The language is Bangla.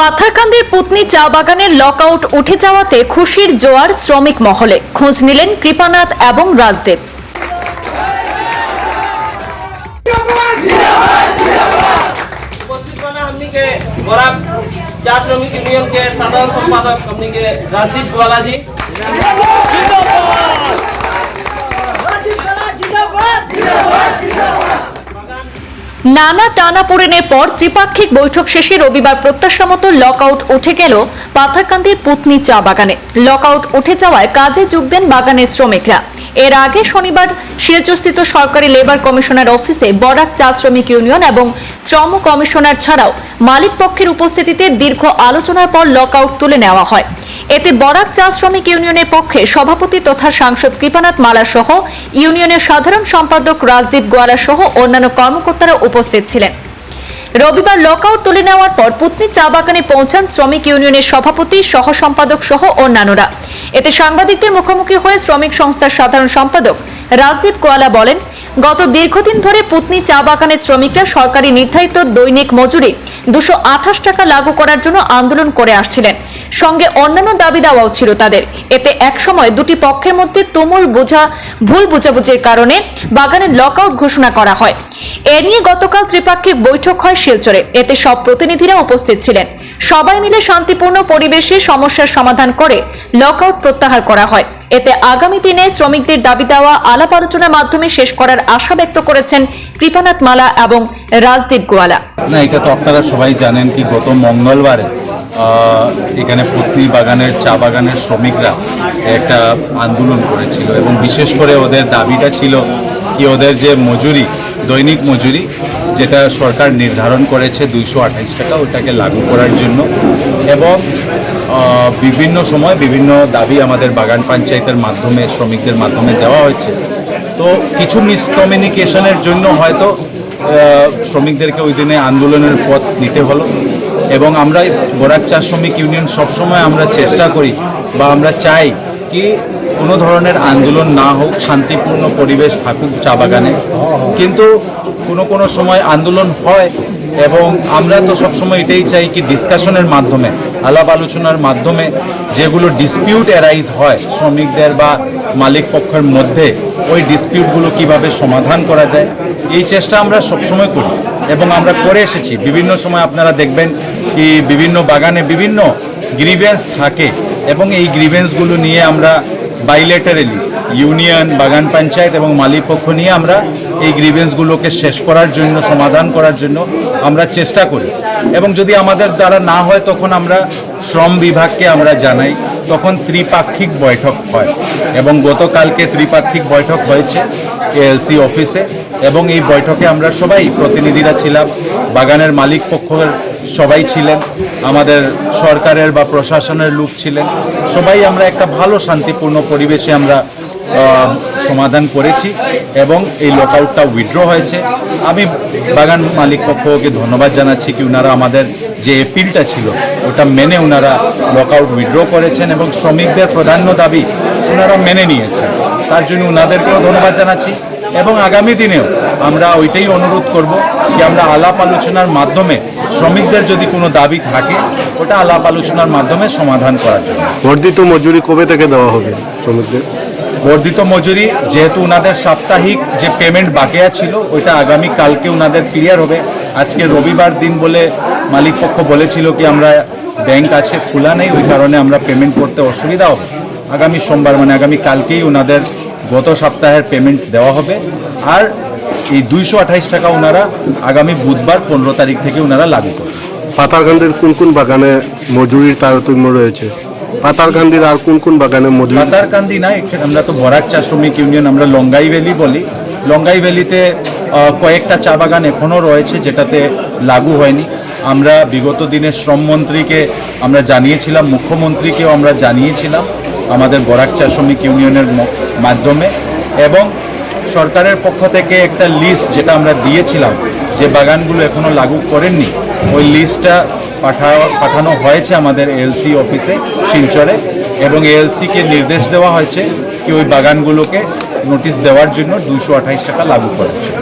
পাথারকান্দির পুতনি চা বাগানের লকআউট উঠে যাওয়াতে খুশির জোয়ার শ্রমিক মহলে। খোঁজ নিলেন কৃপানাথ এবং রাজদেব। সম্পাদক নানা টানাপোড়েনের পর ত্রিপাক্ষিক বৈঠক শেষে রবিবার প্রত্যাশা মতো লকআউট উঠে গেল পাথারকান্দির পুতনি চা বাগানে। লকআউট উঠে যাওয়ায় কাজে যোগ দেন বাগানের শ্রমিকরা। এর আগে শনিবার শিলচরস্থিত সরকারি লেবার কমিশনার অফিসে বরাক চা শ্রমিক ইউনিয়ন এবং শ্রম কমিশনার ছাড়াও মালিক পক্ষের উপস্থিতিতে দীর্ঘ আলোচনার পর লকআউট তুলে নেওয়া হয়। এতে বরাক চা শ্রমিক ইউনিয়নের পক্ষে সভাপতি তথা সাংসদ কৃপানাথ মালা সহ ইউনিয়নের সাধারণ সম্পাদক রাজদীপ গোয়ালা সহ অন্যান্য কর্মকর্তারা উপস্থিত ছিলেন। রবিবার লকআউট তুলে নেওয়ার পর পুতনি চা বাগানে পৌঁছান শ্রমিক ইউনিয়নের সভাপতি, সহ সম্পাদক সহ অন্যান্যরা। এতে সাংবাদিকদের মুখোমুখি হয়ে শ্রমিক সংস্থার সাধারণ সম্পাদক রাজদীপ কোয়ালা বলেন গত দীর্ঘদিন ধরে পুতনি চা বাগানের শ্রমিকরা সরকারি নির্ধারিত দৈনিক মজুরি দুশো আঠাশ টাকা লাগু করার জন্য আন্দোলন করে আসছিলেন। সঙ্গে অন্যান্য দাবি দাওয়াও ছিল তাদের। এতে একসময় দুটি পক্ষের মধ্যে তুমুল বোঝা, ভুল বোঝাবুঝির কারণে বাগানের লকআউট ঘোষণা করা হয়। এ নিয়ে গতকাল ত্রিপাক্ষিক বৈঠক হয় শিলচরে। এতে সব প্রতিনিধিরা উপস্থিত ছিলেন। সবাই মিলে শান্তিপূর্ণ পরিবেশে সমস্যার সমাধান করে লকআউট প্রত্যাহার করা হয়। এতে আগামী দিনে শ্রমিকদের দাবি দেওয়া, আলাপ আলোচনার মাধ্যমে শেষ করার আশা ব্যক্ত করেছেন কৃপানাথ মালা এবং রাজদীপ গোয়ালা। না, এটা তো আপনারা সবাই জানেন কি গত মঙ্গলবারে এখানে পত্নী বাগানের, চা বাগানের শ্রমিকরা একটা আন্দোলন করেছিল এবং বিশেষ করে ওদের দাবিটা ছিল কি ওদের যে মজুরি, দৈনিক মজুরি যেটা সরকার নির্ধারণ করেছে দুইশো আঠাইশ টাকা, ওটাকে লাগু করার জন্য। এবং বিভিন্ন সময় বিভিন্ন দাবি আমাদের বাগান পঞ্চায়েতের মাধ্যমে, শ্রমিকদের মাধ্যমে দেওয়া হয়েছে। তো কিছু মিসকমিউনিকেশনের জন্য হয়তো শ্রমিকদেরকে ওই দিনে আন্দোলনের পথ নিতে হলো। এবং আমরা বরাক চা শ্রমিক ইউনিয়ন সবসময় আমরা চেষ্টা করি বা আমরা চাই কি কোনো ধরনের আন্দোলন না হোক, শান্তিপূর্ণ পরিবেশ থাকুক চা বাগানে। কিন্তু কোনো কোনো সময় আন্দোলন হয় এবং আমরা তো সবসময় এটাই চাই কি ডিসকাশনের মাধ্যমে, আলাপ আলোচনার মাধ্যমে যেগুলো ডিসপিউট অ্যারাইজ হয় শ্রমিকদের বা মালিক পক্ষের মধ্যে, ওই ডিসপিউটগুলো কীভাবে সমাধান করা যায়, এই চেষ্টা আমরা সবসময় করি এবং আমরা করে এসেছি। বিভিন্ন সময় আপনারা দেখবেন কি বিভিন্ন বাগানে বিভিন্ন গ্রিভেন্স থাকে এবং এই গ্রিভেন্সগুলো নিয়ে আমরা বাইলেটারালি ইউনিয়ন, বাগান পঞ্চায়েত এবং মালিক পক্ষ নিয়ে আমরা এই গ্রিভেন্সগুলোকে শেষ করার জন্য, সমাধান করার জন্য আমরা চেষ্টা করি। এবং যদি আমাদের দ্বারা না হয়, তখন আমরা শ্রম বিভাগকে আমরা জানাই। তখন ত্রিপাক্ষিক বৈঠক হয় এবং গতকালকে ত্রিপাক্ষিক বৈঠক হয়েছে এএলসি অফিসে এবং এই বৈঠকে আমরা সবাই প্রতিনিধিরা ছিলাম, বাগানের মালিক পক্ষের সবাই ছিলেন, আমাদের সরকারের বা প্রশাসনের লোক ছিলেন। সবাই আমরা একটা ভালো শান্তিপূর্ণ পরিবেশে আমরা সমাধান করেছি এবং এই লকআউটটা উইথড্র হয়েছে। আমি বাগান মালিক পক্ষকে ধন্যবাদ জানাচ্ছি কি ওনারা আমাদের যে এপিলটা ছিল, ওটা মেনে ওনারা লকআউট উইথড্র করেছেন এবং শ্রমিকদের প্রাধান্য দাবি ওনারা মেনে নিয়েছেন। তার জন্য ওনাদেরকেও ধন্যবাদ জানাচ্ছি এবং আগামী দিনেও আমরা ওইটাই অনুরোধ করব যে আমরা আলাপ আলোচনার মাধ্যমে শ্রমিকদের যদি কোনো দাবি থাকে, ওটা আলাপ আলোচনার মাধ্যমে সমাধান করার জন্য। বর্ধিত মজুরি কবে থেকে দেওয়া হবে শ্রমিকদের? বর্ধিত মজুরি যেহেতু ওনাদের সাপ্তাহিক যে পেমেন্ট বাকিয়া ছিল ওইটা আগামী কালকে ওনাদের ক্লিয়ার হবে। আজকে রবিবার দিন বলে মালিক পক্ষ বলেছিল কি আমরা ব্যাংক আছে, খোলা নেই, ওই কারণে আমরা পেমেন্ট করতে অসুবিধা হবে। আগামী সোমবার মানে আগামী কালকেই ওনাদের গত সপ্তাহের পেমেন্ট দেওয়া হবে। আর এই দুইশো আঠাইশ টাকা ওনারা আগামী বুধবার পনেরো তারিখ থেকে ওনারা লাগু করবে। পাতারকান্দির কোন কোন বাগানে মজুরির তারতম্য রয়েছে? পাতারকান্দির আর কোন কোন বাগানে মজুরি পাতারকান্দি না আমরা তো বরাক চা শ্রমিক ইউনিয়ন, আমরা লঙ্গাই ভ্যালি বলি। লঙ্গাই ভ্যালিতে কয়েকটা চা বাগান এখনও রয়েছে যেটাতে লাগু হয়নি। আমরা বিগত দিনে শ্রমমন্ত্রীকে আমরা জানিয়েছিলাম, মুখ্যমন্ত্রীকেও আমরা জানিয়েছিলাম আমাদের বরাক চা শ্রমিক ইউনিয়নের মাধ্যমে। এবং সরকারের পক্ষ থেকে একটা লিস্ট যেটা আমরা দিয়েছিলাম, যে বাগানগুলো এখনও লাগু করেননি, ওই লিস্টটা পাঠা পাঠানো হয়েছে আমাদের এলসি অফিসে শিলচরে, এবং এএলসিকে নির্দেশ দেওয়া হয়েছে কি ওই বাগানগুলোকে নোটিশ দেওয়ার জন্য দুশো আঠাইশ টাকা লাগু করেছে